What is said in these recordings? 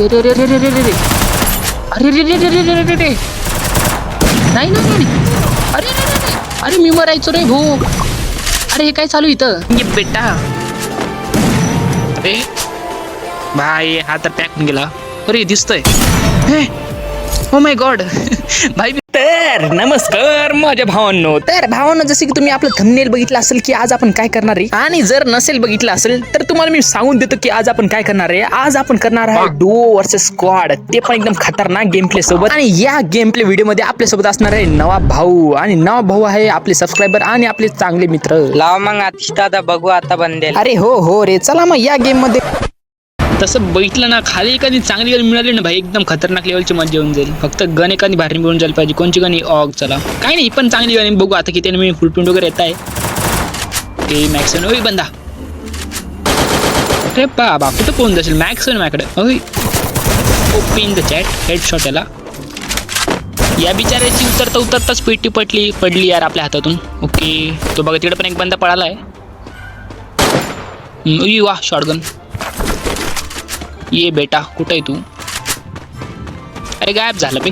रे रे रे रे रे रे रे अरे रे रे रे रे रे रे रे रे नाही नाही नाही अरे रे रे अरे मी मरायचो रे भो अरे हे काय चालू इथं बेटा अरे भाई हा तर पॅक गेला अरे दिसतोय ओ माय गॉड भाई तर नमस्कार माझ्या भावांनो. तर भावांनो जसे की तुम्ही आपलं थंबनेल बघितलं असेल की आज आपण काय करणार आहे आणि जर नसेल बघितलं असेल तर तुम्हाला मी सांगून देतो की आज आपण काय करणार आहे. आज आपण करणार आहे डुओ वर्सेस स्क्वॉड ते पण एकदम खतरनाक गेम प्ले सोबत. आणि या गेम प्ले व्हिडिओमध्ये आपल्यासोबत असणार आहे नवा भाऊ. आणि नवा भाऊ आहे आपले सबस्क्रायबर आणि आपले चांगले मित्र. लाव मग आता आता बघू आता बंदेल अरे हो हो रे. चला मग या गेममध्ये. तसं बघितलं ना खाली एखादी चांगली गन मिळाली ना भाई एकदम खतरनाक लेवलची मजा येऊन जाईल. फक्त गन एखादी भारी मिळून जायला पाहिजे कोणची गणी ऑग चला. काय नाही पण चांगली गणी बघू आता किती मी फुल प्रिंट वगैरे येत आहे. ते मॅक्सन होई बंदा. अरे बाबा तर कोण जाशील? मॅक्सन माझ्याकडे. होई OP in the chat headshot याला. या बिचाऱ्याची उतरता उतरताच पेटी पटली पडली यार आपल्या हातातून. ओके तो बघा तिकडे पण एक बंदा पळाला आहे वा शॉटगन ये बेटा कुठं आहे तू? अरे गायब झालं बे.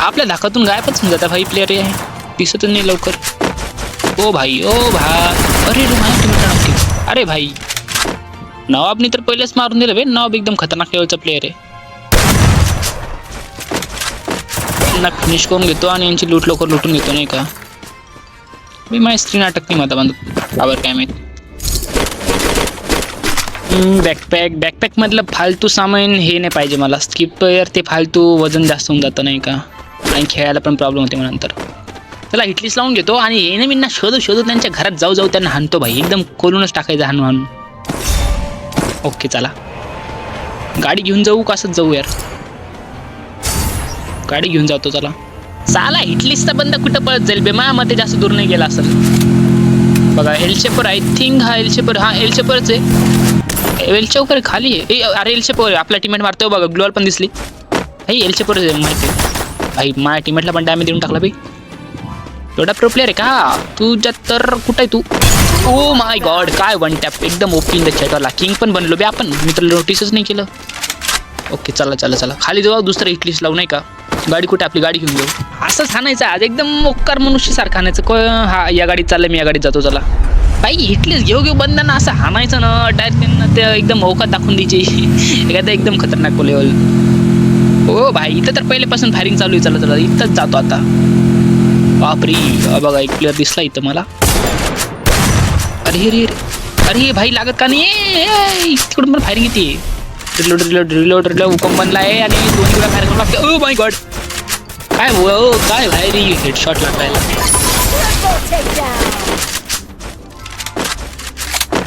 आपल्या धाकातून गायबच होऊन जाता भाई प्लेअर आहे दिसतच नाही लवकर. ओ भाई ओ भा अरे रे माहिती तुम्ही अरे भाई. नवाबनी तर पहिलेच मारून दिलं बे. नवाब एकदम खतरनाक लेवलचा प्लेअर आहे. त्यांना फिनिश करून घेतो आणि यांची लूट लवकर लुटून घेतो नाही का? मी माझी स्क्रीन नाही माता बांधू आवर काय माहिती. बॅकपॅक बॅकपॅक मधलं फालतू सामान हे नाही पाहिजे मला. स्किप ते फालतू वजन जास्त होऊन जातं नाही का? आणि खेळायला पण प्रॉब्लेम होते मग नंतर त्याला हिटलिस्ट लावून घेतो. आणि येणे मी ना शोधू शोधू त्यांच्या घरात जाऊ जाऊ त्यांना हाणतो भाई. एकदम खोलूनच टाकायचं हाणू हाणून ओके चला. गाडी घेऊन जाऊ का असंच जाऊ यार? गाडी घेऊन जातो चला. चाला हिटलिस्टचा बंद कुठं पळत जाईल? बे माझ्या जास्त दूर नाही गेला असेल बघा एल शेपर आय थिंक हा एल शेपर हा एल शेपरच आहे. एलच्या वगैरे खाली आहे. ए अरे एलच्या पोर आपला टीमेट मारतोय बघा ग्लोअल पण दिसली. भाई एलच्या पोर माहिती आहे. भाई माझ्या टीमेटला पण डॅमेज देऊन टाकला भाई. एवढा प्रो प्लेअर आहे का? तुझ्या तर कुठं आहे तू? ओ माय गॉड काय वन टॅप एकदम ओपी इन द चॅटवाला किंग पण बनलो बे आपण. मी तर नोटीसच नाही केलं. ओके चला चला चला. खाली जाऊ दुसरं इटलीस लावू नाही का? गाडी कुठे आपली गाडी घेऊन जाऊ. असंच हाणायचं आज. एकदम मोक्कार मनुष्यसारखं हाणायचं को हा या गाडीत चाललं मी या गाडीत जातो चला. बाई इटलीच घेऊ घेऊ बंद ना असं हाणायचं ना डायरेक्ट त्यांना ते एकदम औकात दाखवून द्यायची. एखादा एकदम खतरनाक लेवल हो भाई इथं तर पहिल्यापासून फायरिंग चालू आहे चला चला इथंच जातो आता. बापरी बघा एक प्लेअर दिसला इथं मला. अरे रे अरे अरे भाई लागत का नाही? ए, तिकडून पण फायरिंग येते. रिलोड रिलोड रिलोड रिलोड हुकम बनला आहे? आणि दोन वेळा फायर करून लागते ओ माय गॉड काय हो काय भाई हेडशॉट लागतायला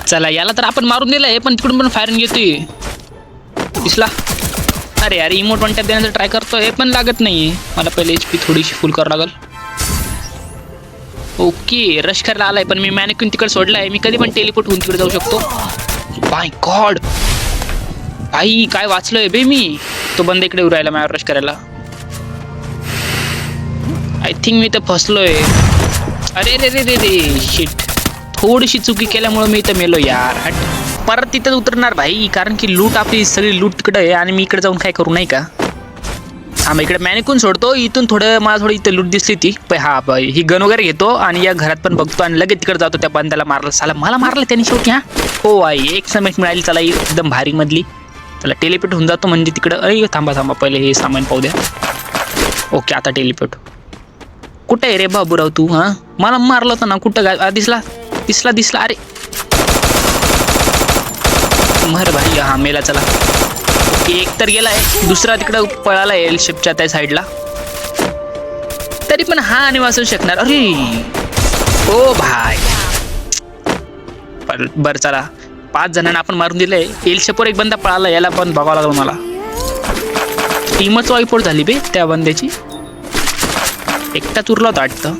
चला याला तर आपण मारून दिलं आहे पण तिकडून पण फायरिंग घेतोय दिसला? अरे अरे इमोट वन टॅप देण्याचा ट्राय करतोय पण लागत नाही मला पहिले एच पी थोडीशी फुल करावं लागल. ओके रश करायला आलाय पण मी मॅनिक्यून तिकडे सोडलाय. मी कधी पण टेलिपोर्ट होऊन तिकडे जाऊ शकतो. बाय गॉड आई काय वाचलोय बे मी? तो बंद इकडे उरायला राहिला माझ्यावर रश करायला. आय थिंक मी तर फसलोय. अरे रे रे रे रे शिट थोडीशी चुकी केल्यामुळे मी इथं मेलो यार. हट. परत तिथं उतरणार भाई कारण की लूट आपली सगळी लूट तिकडे आहे आणि मी इकडे जाऊन काय करू नाही का? हा मग इकडे मॅनिकून सोडतो. इथून थोडं मला थोडी इथं लूट दिसली ती. पण हा बाई, ही गन वगैरे घेतो आणि या घरात पण बघतो आणि लगेच तिकडे जातो त्या बंदाला मारला. साला मला मारलं त्याने शेवटी हा? हो आई एक समेट मिळाली चला एकदम भारी मधली. त्याला टेलिपेट होऊन जातो म्हणजे तिकडं. अरे थांबा थांबा पहिले हे सामान पाहू द्या. ओके आता टेलिपेट कुठे आहे रे बाबूराव तू हां? मला मारलं होतं ना कुठं काय आ, दिसला? दिसला दिसला. अरे. मर भाई हा मेला चला. ओके एक तर गेलाय. दुसरा तिकडं पळाला एल शिपच्या त्या साईडला तरी पण हा आणि वाचू शकणार. अरे. ओ भाय बर बरं चला. पाच जणांना आपण मारून दिलंय. एल शेपवर एक बंदा पळाला याला पण बघावा लागला मला. टीमच वाईपोट झाली बे त्या बंद्याची. एकटाच उरला होता वाटतं.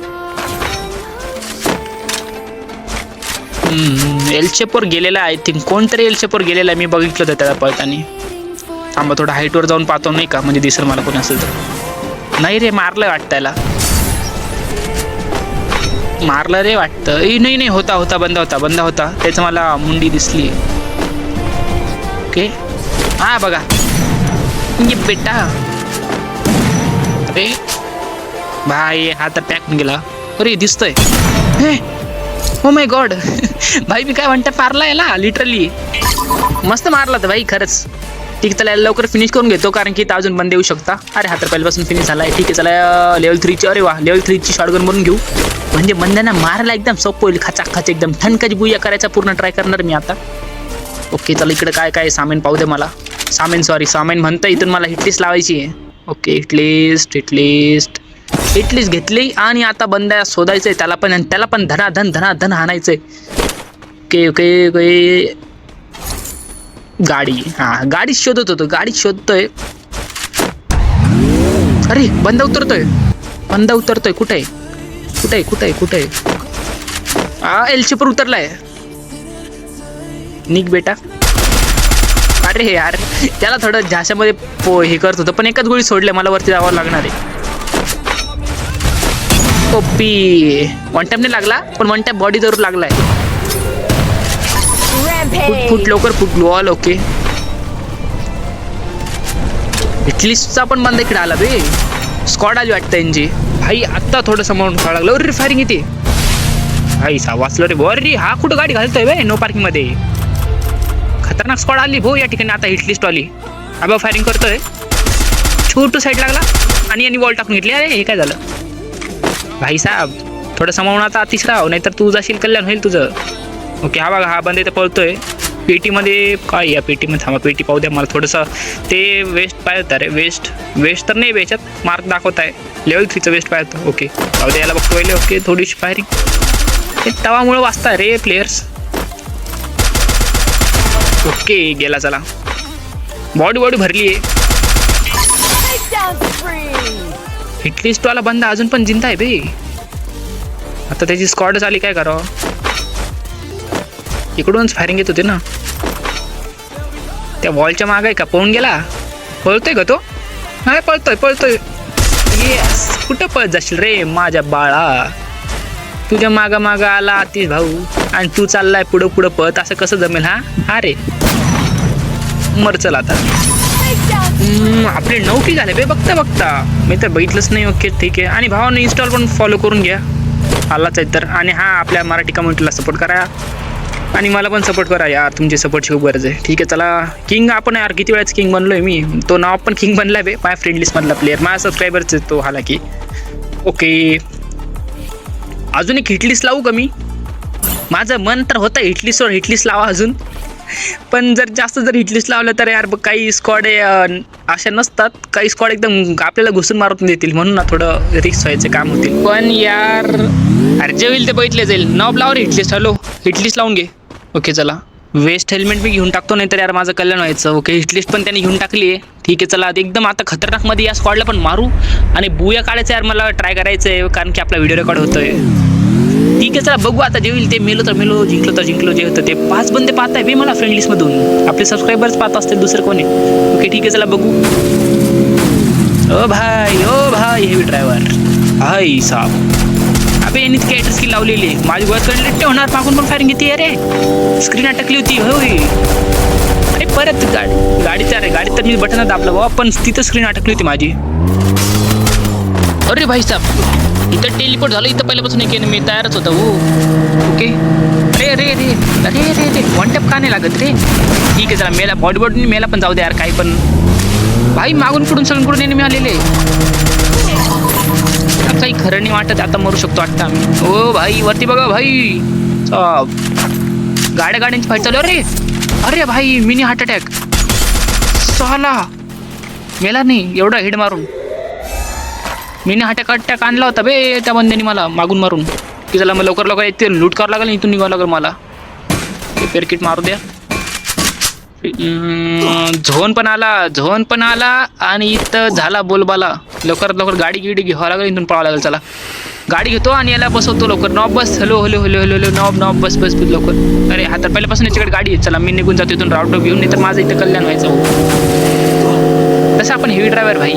एलशेपवर गेलेला आय थिंक कोणतरी एलशेपवर गेलेला मी बघितलं होतं त्याला पळताना. थांबा थोडं हाईटवर जाऊन पाहतो नाही का? म्हणजे दिसेल मला कोणी असेल तर. नाही रे मारलं वाटतं त्याला मारलं रे वाटतं. ए नाही नाही होता होता बंद होता बंद होता. त्याचं मला मुंडी दिसली. ओके. हा बघा. ये बेटा. अरे. भाई हा तर पॅक गेला. अरे दिसतोय. हो माय गॉड भाई मी काय म्हणते पारला याला लिटरली मस्त मारला तर भाई खरंच. ठीक आहे चला लवकर फिनिश करून घेतो कारण की इथं अजून बंद येऊ शकता. अरे हा तर पहिल्यापासून फिनिश झाला आहे ठीक आहे चला लेवल थ्रीची अरे वा लेवल थ्रीची शॉटगन बनून घेऊ. म्हणजे बंद्यांना मारायला एकदम सोपं होईल खचाखच एकदम. ठणकाची बुया करायचा पूर्ण ट्राय करणार मी आता. ओके चला इकडे काय काय सामान पाहू दे मला. सामान सॉरी सामान म्हणता इथून मला हिटलिस्ट लावायची आहे. ओके हिटलिस्ट हिटलिस्ट इटलीच घेतली आणि आता बंदा शोधायचं आहे त्याला पण आणि त्याला पण धनाधन धनाधन हाणायचं आहे के के गाडी. हां गाडी शोधत होतो गाडी शोधतोय. अरे बंदा उतरतोय. बंदा उतरतोय कुठे? आहे कुठे आहे कुठे? आहे कुठे आहे हा एलचीपर उतरलाय. निक बेटा. अरे यार त्याला थोडं झाशामध्ये पो हे करत होतं पण एकच गोळी सोडल्या मला वरती जावं लागणार आहे. ओपी वन टॅपने लागला पण वन टॅप बॉडी जरूर लागलाय. फुट फुट लवकर फुट वॉल ओके इटलिस्टचा पण बंद इकडे आला बे. स्कॉड आली वाटतं यांची भाई आत्ता थोडं समोरून कळायला लागलं. अरे फायरिंग येते. भाई सा वाचलं रे अरे हा कुठं गाडी घालतोय बे? नो पार्किंगमध्ये. खतरनाक स्कॉड आली भाऊ या ठिकाणी आता हिटलिस्ट आली आबा फायरिंग करतोय. छोटू साईड लागला. आणि यांनी बॉल टाकून घेतली. अरे हे काय झालं? भाई साहेब थोडं समोरून आता तिसरा राव नाहीतर तू जाशील कल्याण होईल तुझं. ओके हा बघा हा बंद इथं पळतोय. पेटीमध्ये काय या पेटीमध्ये? थांबा पेटी पाहू द्या मला थोडंसं. ते वेस्ट पाहिजे अरे वेस्ट. वेस्ट तर नाही वेच्यात मार्क दाखवत आहे लेवल थ्रीचं वेस्ट पाहिजे ओके पाहू द्या याला बघतो पहिले. ओके थोडीशी फायरिंग ते तवामुळं वाचता रे प्लेयर्स ओके गेला चला. बॉडी बॉडी भरली आहे हिटलिस्टवाला बंद अजून पण जिंदा आहे बे आता त्याची स्कॉडच आली काय करावं इकडूनच फायरिंग येत होते ना त्या वॉलच्या मागे का पळून गेला पळतोय का तो नाही पळतोय पळतोय येस कुठं पळत जाशील रे माझ्या बाळा तुझ्या मागा मागा आला आतिश भाऊ आणि तू चाललाय पुढं पुढं पळत असं कसं जमेल हा अरे मर चल आता आपले नऊ की झाले बे बघता बघता. मी तर बघितलंच नाही ओके ठीक आहे. आणि भावाने इन्स्टॉल पण फॉलो करून घ्या. आलाच आहे तर. आणि हा आपल्या मराठी कम्युनिटीला सपोर्ट करा. आणि मला पण सपोर्ट करा यार. तुमची सपोर्टची खूप गरज आहे. ठीक आहे चला. किंग आपण यार. किती वेळाच किंग बनलो आहे मी? तो नाव पण किंग बनलाय बे. माझ्या फ्रेंड लिस्टमधला प्लेअर माझ्या सबस्क्रायबरच आहे तो हाला की ओके. अजून एक हिटलिस्ट लावू का मी? माझं मन तर होतं हिटलिस्टवर हिटलिस्ट लावा अजून. पण जर जास्त जर हिटलिस्ट लावलं तर यार बघ काही स्क्वॉड अशा नसतात. काही स्क्वॉड एकदम आपल्याला घुसून मारून देतील. म्हणून ना थोडं रिक्स व्हायचं काम होतील. पण यार अरे जे होईल ते बघितले जाईल. नॉब लावर हिटलिस्ट हॅलो हिटलिस्ट लावून घे. ओके चला. वेस्ट हेल्मेट मी घेऊन टाकतो नाही तर यार माझं कल्याण व्हायचं. ओके हिटलिस्ट पण त्याने घेऊन टाकली आहे. ठीक आहे चला एकदम आता खतरनाकमध्ये या स्क्वॉडला पण मारू. आणि बुया काढायचं यार मला ट्राय करायचं आहे कारण की आपला व्हिडिओ रेकॉर्ड होतोय. ठीक आहे चला बघू आता जे होईल ते. मेलो तर मेलो जिंकलो तर जिंकलो जे होतं ते. पाच बंदे पाहत आहे बे मला फ्रेंड लिस्टमधून आपले सबस्क्रायबर्स पाहत असतील दुसरं कोणी. ओके ठीक आहे चला बघू. ओ भाई ओ भाई हेवी ड्रायव्हर हाय साहेब अबे यांनी कॅटर स्किल लावलेली? माझी गोळ्या कडे होणार मागून पण फायरिंग घेते अरे स्क्रीन अटकली होती होय अरे परत गाडी गाडीचा अरे गाडी तर मी बटन दाबलं बाबा पण तिथं स्क्रीन अटकली होती माझी. अरे भाई साहेब इथं टेलिपोर्ट झालं इथं पहिल्यापासून एक मी तयारच होता हो. ओके अरे अरे अरे अरे अरे अरे वन टॅप का नाही लागत रे? ठीक आहे चला मेला बॉडी बॉडी मेला पण जाऊ दे यार काही पण. भाई मागून पुढून सगळीकडून मी आलेले. काही खरं नाही वाटत आता मरू शकतो वाटतं आम्ही. ओ भाई वरती बघा भाई. गाड्या गाड्यांची फाईट चालू अरे अरे भाई मिनी हार्ट अटॅक सहाला गेला नाही एवढा हिड मारून. मिनी हार्ट अटॅक आणला होता बे त्या बंद्याने मला मागून मारून. की त्याला मग लवकर लवकर येते लूट करावं लागेल इथून निघावं लागेल मला. पेरकिट मारू द्या. झोन पण आला झोन पण आला आणि इथं झाला बोलबाला. लवकरात लवकर गाडी गिडी घ्यावं लागेल इथून पळावं लागेल चला. गाडी घेतो आणि याला बसवतो लवकर. नॉब बस hello hello hello hello hello noob noob बस बस बस लवकर. अरे हा तर पहिल्यापासून याच्याकडे गाडी आहे. चला मी निघून जातो इथून राऊट घेऊन नाही तर माझं इथं कल्याण व्हायचं. हो. तसं आपण हेवी ड्रायव्हर भाई.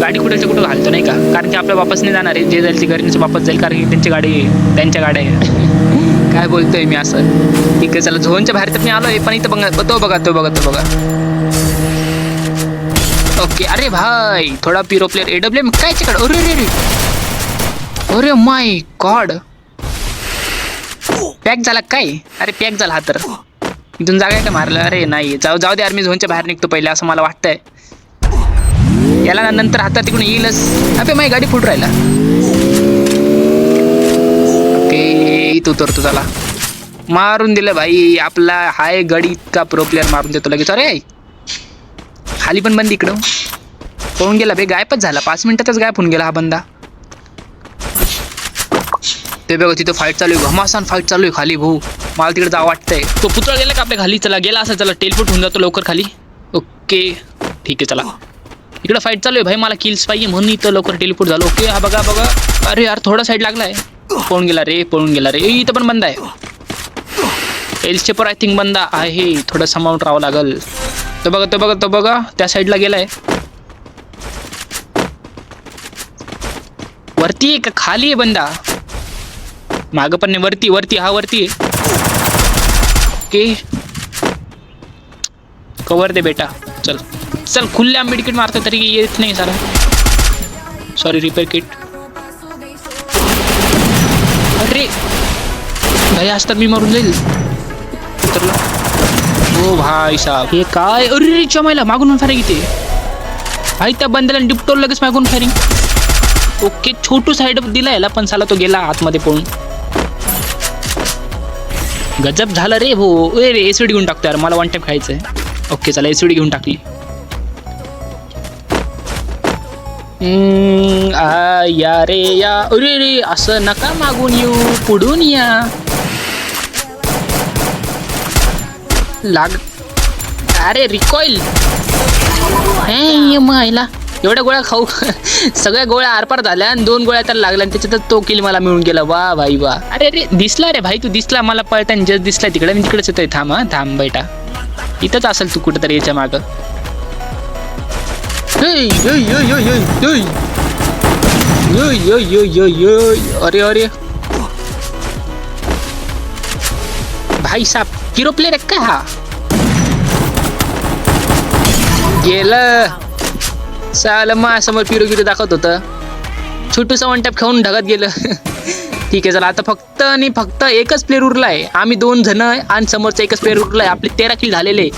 गाडी कुठे कुठं घालतो नाही का? कारण की आपल्या वापस नाही जाणार आहे. जे जाईल ते घरी वापस जाईल कारण की त्यांची गाडी त्यांच्या गाड्या आहे. काय बोलतोय मी असं? ठीक आहे चला झोनच्या बाहेर तर मी आलोय पण इथं बघा तो बघा तो बघा तो बघा. ओके अरे भाई थोडा पिरो प्लेअर एडब्ल्यू एम काय चिकड अरे रे रे अरे माय गॉड पॅक झाला काय? अरे पॅक झाला हा तर. इथून जागा आहे का मारलं? अरे नाही. जाऊ जाऊ दे आर्मी झोनच्या बाहेर निघतो पहिले असं मला वाटतंय. याला नंतर हातात तिकडून येईलच. अबे माझी गाडी फुट राहिला. उतरतो चला. मारून दिलं भाई आपला हाय गडी इतका प्रो प्लेअर मारून देतो लगेच. अरे! खाली पण बंद इकडं. पळून गेला बे गायबच झाला. पाच मिनिटातच गायब होऊन गेला हा बंदा. ते बघा तिथं फाईट चालू आहे. घमासान फाईट चालू आहे खाली भाऊ. मला तिकडे जावं वाटतंय. तो पुतळा गेला का आपल्या खाली? चला गेला असं चला. टेलपोट होऊन जातो लवकर खाली. ओके. ठीक आहे चला. इकडं फाईट चालू आहे. भाई मला किल्स पाहिजे म्हणून इथं लवकर टेलिपोर्ट झालो. ओके हा बघा बघा. अरे यार थोडा साईड लागलाय. पळून गेला रे पळून गेला रे. इथं पण बंद आहे. एल स्टेपर आय थिंक बंद आहे. थोडं समावून राहावं लागल. तो बघा तो बघा तो बघा. त्या साईडला गेलाय. वरती आहे का? खाली आहे बंदा. मागं पण नाही. वरती वरती. हा वरती आहे. ओके. कवर दे बेटा. चल. चल खुल्ल्या किट मारतो तरी येत नाही सारा. सॉरी रिपेअर किट अरे! भाई असतात मी मरून जाईल. उतरला. हो भाई साहेब. हे काय? अरे रे चमायला मागून फायरिंग इथे. आई त्या बंदला डिपटोर लगेच मागून फायरिंग. ओके छोटू साईड दिला याला पण साला तो गेला आतमध्ये पळून. गजब झालं रे भो. ए रे एसिड घेऊन टाकतो यार मला वन टाइम खायचंय. ओके चला एसिड घेऊन टाकली. आ, या रे या. अरे रे असं नका मागून येऊ. पुढून या. लाग अरे रिकॉईल हे मायला एवढ्या गोळ्या खाऊ. सगळ्या गोळ्या आरपार झाल्या आणि दोन गोळ्या तर लागल्या आणि त्याच्यातच तो किल मला मिळून गेला. वा भाई वा. अरे अरे दिसला रे भाई तू दिसला मला पळताना. जस्ट दिसला तिकडे. मी तिकडेच येतोय थांब हा. थांब बेटा इथंच असेल तू कुठेतरी याच्या मागं. अरे अरे. भाई साहब किरो प्लेयर आहे हा? गेलं. साल समोर पिरो गिरो दाखवत होतं. छोटूसा वन टॅप खाऊन ढगत गेलं. ठीक आहे चला. आता फक्त आणि फक्त एकच प्लेअर उरला आहे आम्ही दोन जण आहे आणि समोरचा एकच प्लेअर उरला आहे आपले तेरा किल झालेले.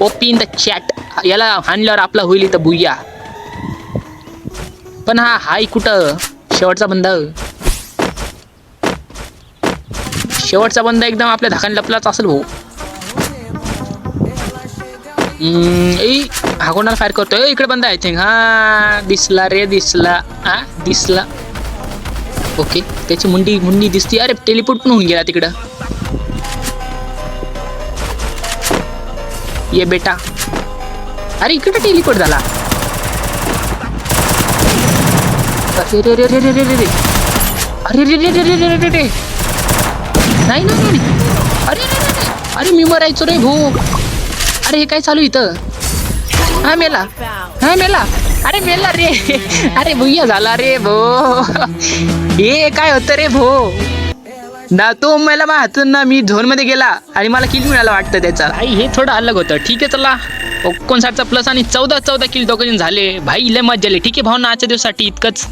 OP in the chat. याला हाणल्यावर आपला होईल इथं बुया पण हा हाय कुठं? शेवटचा बंदा. शेवटचा बंदा एकदम आपल्या धाकान लपलाच असेल भाऊ. ए हा कोणाला फायर करतोय? ए, इकडे बंद आहे थिंक हा दिसला रे दिसला. हा दिसला. ओके त्याची मुंडी मुंडी दिसती. अरे टेलिपोर्ट पण होऊन गेला तिकडं. ये बेटा अरे इकडे टेलिपोर्ट झाला अरे रे रे रे रे रे रे रे अरे रे रे रे रे रे रे रे रे नाही नाही अरे रे रे रे अरे मी मरायचो रे भो अरे हे काय चालू इथं हा मेला हा मेला अरे मेला रे अरे भुय्या झाला रे भो हे काय होतं रे भो ना तो मला माझ्या हातून ना मी झोनमध्ये गेला आणि मला किल मिळाला वाटतं त्याचा. आई हे थोडं अलग होतं. ठीक आहे चला. एकोणसाठचा प्लस आणि चौदा चौदा किल दोघं जण झाले. भाई लय मजा आली. ठीक आहे भाऊ ना आजच्या दिवसासाठी इतकंच.